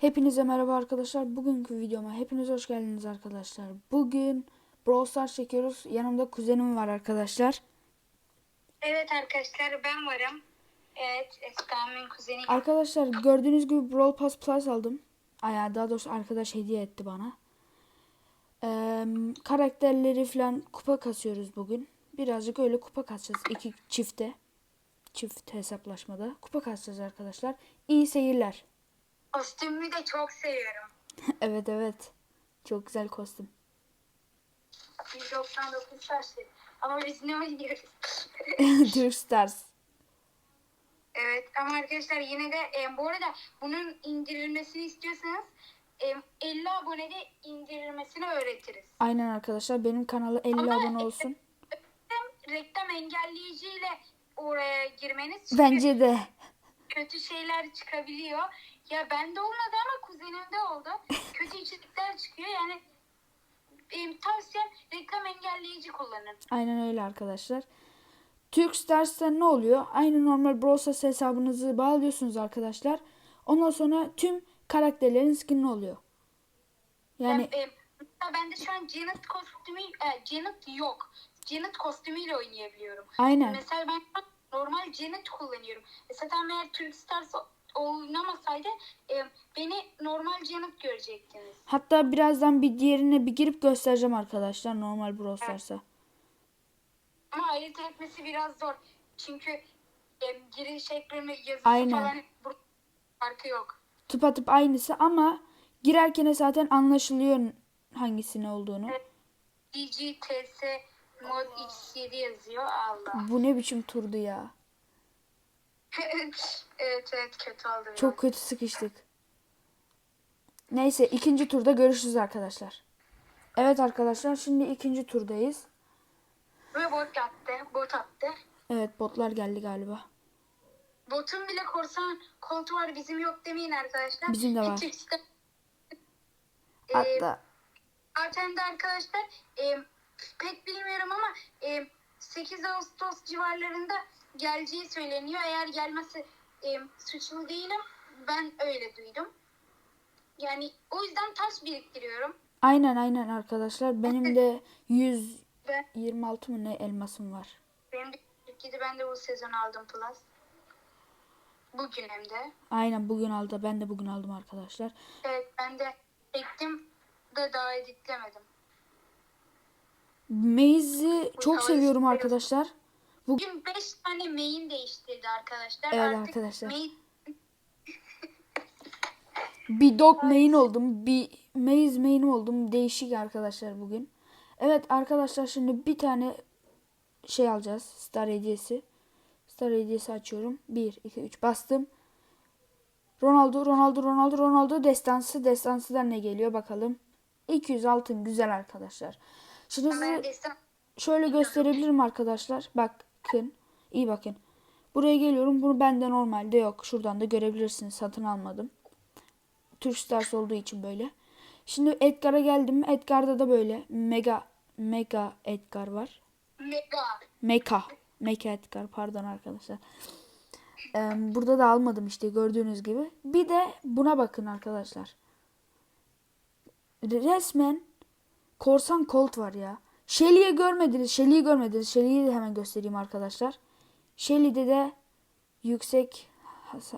Hepinize merhaba arkadaşlar. Bugünkü videoma hepiniz hoş geldiniz arkadaşlar. Bugün Brawl Stars çekiyoruz. Yanımda kuzenim var arkadaşlar. Evet arkadaşlar ben varım. Evet Esra'nın kuzeni. Arkadaşlar gördüğünüz gibi Brawl Pass Plus aldım. Aya daha doğrusu arkadaş hediye etti bana. Ee, karakterleri falan kupa kasıyoruz bugün. Birazcık öyle kupa kasacağız. iki çifte. Çift hesaplaşmada. Kupa kasacağız arkadaşlar. İyi seyirler. Kostümümü de çok seviyorum. evet evet. Çok güzel kostüm. 199 saçlı. Ama biz ne oynuyoruz? Türk Stars. evet ama arkadaşlar yine de e, bu arada bunun indirilmesini istiyorsanız e, 50 abonede indirilmesini öğretiriz. Aynen arkadaşlar benim kanala 50 Ama- abone olsun. Reklam, reklam engelleyiciyle oraya girmeniz Bence de. Kötü şeyler çıkabiliyor. Ya bende olmadı ama kuzenimde oldu. Kötü içerikler çıkıyor yani benim tavsiyem reklam engelleyici kullanın. Aynen öyle arkadaşlar. Türk Stars'ta ne oluyor? Aynı normal Brawl hesabınızı bağlıyorsunuz arkadaşlar. Ondan sonra tüm karakterlerin skin'i oluyor. Yani Ben, e, mesela bende şu an Janet kostümü, e, Janet yok. Janet kostümüyle oynayabiliyorum. aynen. Mesela ben normal Janet kullanıyorum. E, zaten eğer Türk Stars oynamasaydı e, beni normal Janet görecektiniz. Hatta birazdan bir diğerine bir girip göstereceğim arkadaşlar normal Brawl Stars'a. Ama ayırt etmesi biraz zor. Çünkü e, giriş ekranı yazısı Aynen. falan farkı yok. Tıpatıp aynısı ama girerken zaten anlaşılıyor hangisine olduğunu. DGTS mod X7 yazıyor. Allah. Bu ne biçim turdu ya. evet evet kötü oldu. biraz. Çok kötü sıkıştık. Neyse ikinci turda görüşürüz arkadaşlar. Evet arkadaşlar şimdi ikinci turdayız. Ve bot attı. Bot attı. Evet botlar geldi galiba. Botun bile korsan koltuğu var bizim yok demeyin arkadaşlar. Bizim de var. Hatta zaten de arkadaşlar e, pek bilmiyorum ama e, 8 Ağustos civarlarında geleceği söyleniyor. Eğer gelmesi e, suçlu değilim. Ben öyle duydum. Yani o yüzden taş biriktiriyorum. aynen aynen arkadaşlar benim de 126 Ve mı ne elmasım var. benim de ben de bu sezon aldım Plus. Bugün hem de. Aynen bugün aldı ben de bugün aldım arkadaşlar. Evet ben de çektim de daha editlemedim. Maze'i çok seviyorum arkadaşlar. Bu Bugün 5 tane main değiştirdi arkadaşlar. Evet Artık arkadaşlar. Main, bir dog main oldum. Bir maze main oldum. Değişik arkadaşlar bugün. Evet arkadaşlar şimdi bir tane şey alacağız. Star hediyesi. Star hediyesi açıyorum. 1, 2, 3 bastım. Ronaldo, Ronaldo, Ronaldo, Ronaldo destansı. Destansıdan ne geliyor bakalım. 200 altın güzel arkadaşlar. Şimdi size şöyle gösterebilirim arkadaşlar. Bakın. iyi bakın. Buraya geliyorum. Bunu bende normalde yok. Şuradan da görebilirsiniz. Satın almadım. Türk Stars olduğu için böyle. Şimdi Edgar'a geldim. Edgar'da da böyle mega mega Edgar var. mega. Meka. Meka Edgar pardon arkadaşlar. Ee, burada da almadım işte gördüğünüz gibi. Bir de buna bakın arkadaşlar. Resmen korsan Colt var ya. Shelly'yi görmediniz. Shelly'yi görmediniz. Shelly'yi de hemen göstereyim arkadaşlar. Shelly'de de yüksek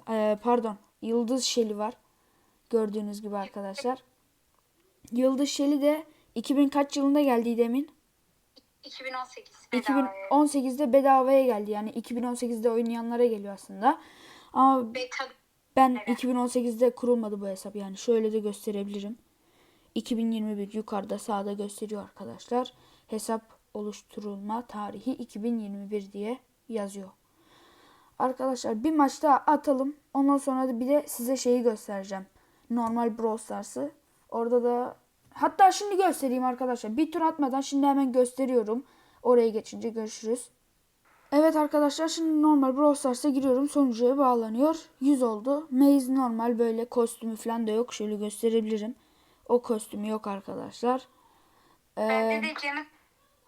e, pardon yıldız Shelly var. Gördüğünüz gibi arkadaşlar. Yıldız Shelly de 2000 kaç yılında geldi demin? 2018. bedava. 2018'de bedavaya geldi. Yani 2018'de oynayanlara geliyor aslında. Ama Beta. ben 2018'de kurulmadı bu hesap. Yani şöyle de gösterebilirim. 2021 yukarıda sağda gösteriyor arkadaşlar. Hesap oluşturulma tarihi 2021 diye yazıyor. Arkadaşlar bir maç daha atalım. Ondan sonra da bir de size şeyi göstereceğim. Normal Brawl Stars'ı. Orada da hatta şimdi göstereyim arkadaşlar. Bir tur atmadan şimdi hemen gösteriyorum. Oraya geçince görüşürüz. Evet arkadaşlar şimdi normal Brawl Stars'a giriyorum. Sonucuya bağlanıyor. 100 oldu. Maze normal böyle kostümü falan da yok. Şöyle gösterebilirim. O kostümü yok arkadaşlar. Ee, Bende de canım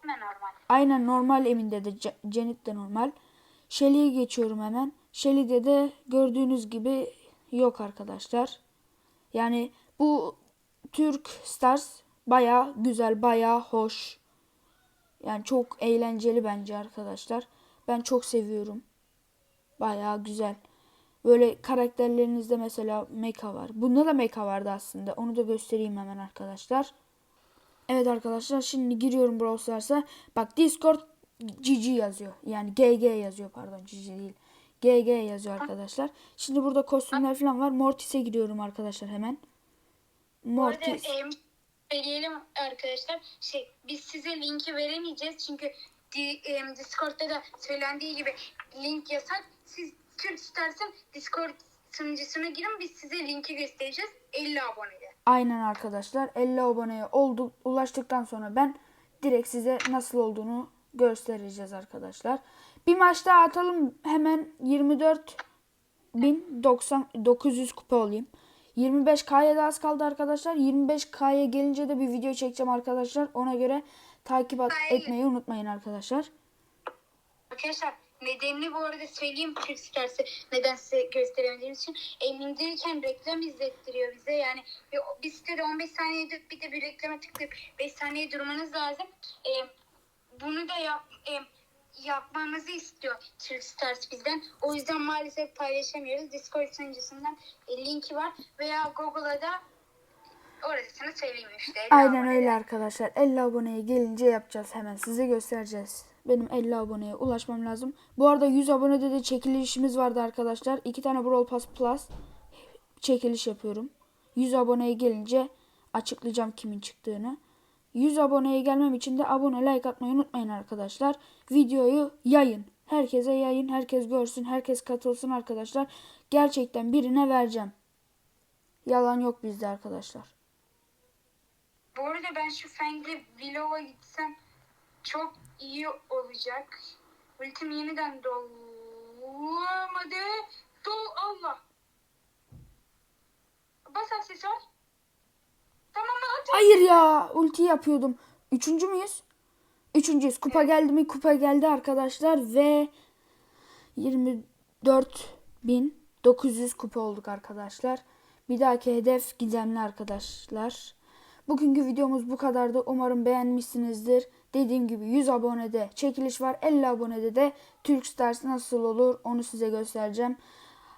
ne normal. Aynen normal Emin'de de Cenit de normal. Shelly'ye geçiyorum hemen. Shelly'de de gördüğünüz gibi yok arkadaşlar. Yani bu Türk Stars baya güzel, baya hoş. Yani çok eğlenceli bence arkadaşlar. Ben çok seviyorum. Baya güzel. Böyle karakterlerinizde mesela mecha var. Bunda da mecha vardı aslında. Onu da göstereyim hemen arkadaşlar. Evet arkadaşlar şimdi giriyorum Brawl Stars'a. Bak Discord GG yazıyor. Yani GG yazıyor pardon GG değil. GG yazıyor arkadaşlar. Şimdi burada kostümler falan var. Mortis'e giriyorum arkadaşlar hemen. Bu arada Mortis. söyleyelim arkadaşlar. Şey biz size linki veremeyeceğiz çünkü di- Discord'da da söylendiği gibi link yasak. Siz Türk Stars'ın Discord sunucusuna girin biz size linki göstereceğiz 50 abonede. Aynen arkadaşlar. 50 aboneye oldu, ulaştıktan sonra ben direkt size nasıl olduğunu göstereceğiz arkadaşlar. Bir maç daha atalım. Hemen 24.900 kupa olayım. 25K'ya da az kaldı arkadaşlar. 25K'ya gelince de bir video çekeceğim arkadaşlar. Ona göre takip etmeyi unutmayın arkadaşlar. Arkadaşlar nedenini bu arada söyleyeyim Türk Stars'ı neden size gösteremediğimiz için. İndirirken reklam izlettiriyor bize. Yani bir, bir sitede 15 saniyede bir de bir reklama tıklayıp 5 saniye durmanız lazım. Em, bunu da yap, em, yapmamızı istiyor Türk Stars bizden. O yüzden maalesef paylaşamıyoruz. Discord sunucusundan e, linki var veya Google'a da orasını söyleyeyim işte. Aynen öyle arkadaşlar. 50 aboneye gelince yapacağız hemen. Size göstereceğiz. Benim 50 aboneye ulaşmam lazım. Bu arada 100 abonede de çekilişimiz vardı arkadaşlar. 2 tane Brawl Pass Plus çekiliş yapıyorum. 100 aboneye gelince açıklayacağım kimin çıktığını. 100 aboneye gelmem için de abone like atmayı unutmayın arkadaşlar. Videoyu yayın. Herkese yayın. Herkes görsün. Herkes katılsın arkadaşlar. Gerçekten birine vereceğim. Yalan yok bizde arkadaşlar. Bu arada ben şu Feng'li Vlog'a gitsem çok iyi olacak. Ultim yeniden dolmadı. Dol Allah. Bas aksesuar. Tamam mı? At. Hayır ya ulti yapıyordum. Üçüncü müyüz? Üçüncüyüz. Kupa geldi mi? Kupa geldi arkadaşlar ve 24.900 kupa olduk arkadaşlar. Bir dahaki hedef gizemli arkadaşlar. Bugünkü videomuz bu kadardı. Umarım beğenmişsinizdir. Dediğim gibi 100 abonede çekiliş var. 50 abonede de Türk Stars nasıl olur onu size göstereceğim.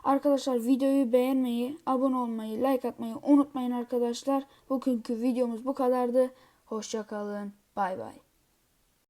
Arkadaşlar videoyu beğenmeyi, abone olmayı, like atmayı unutmayın arkadaşlar. Bugünkü videomuz bu kadardı. Hoşçakalın. Bay bay.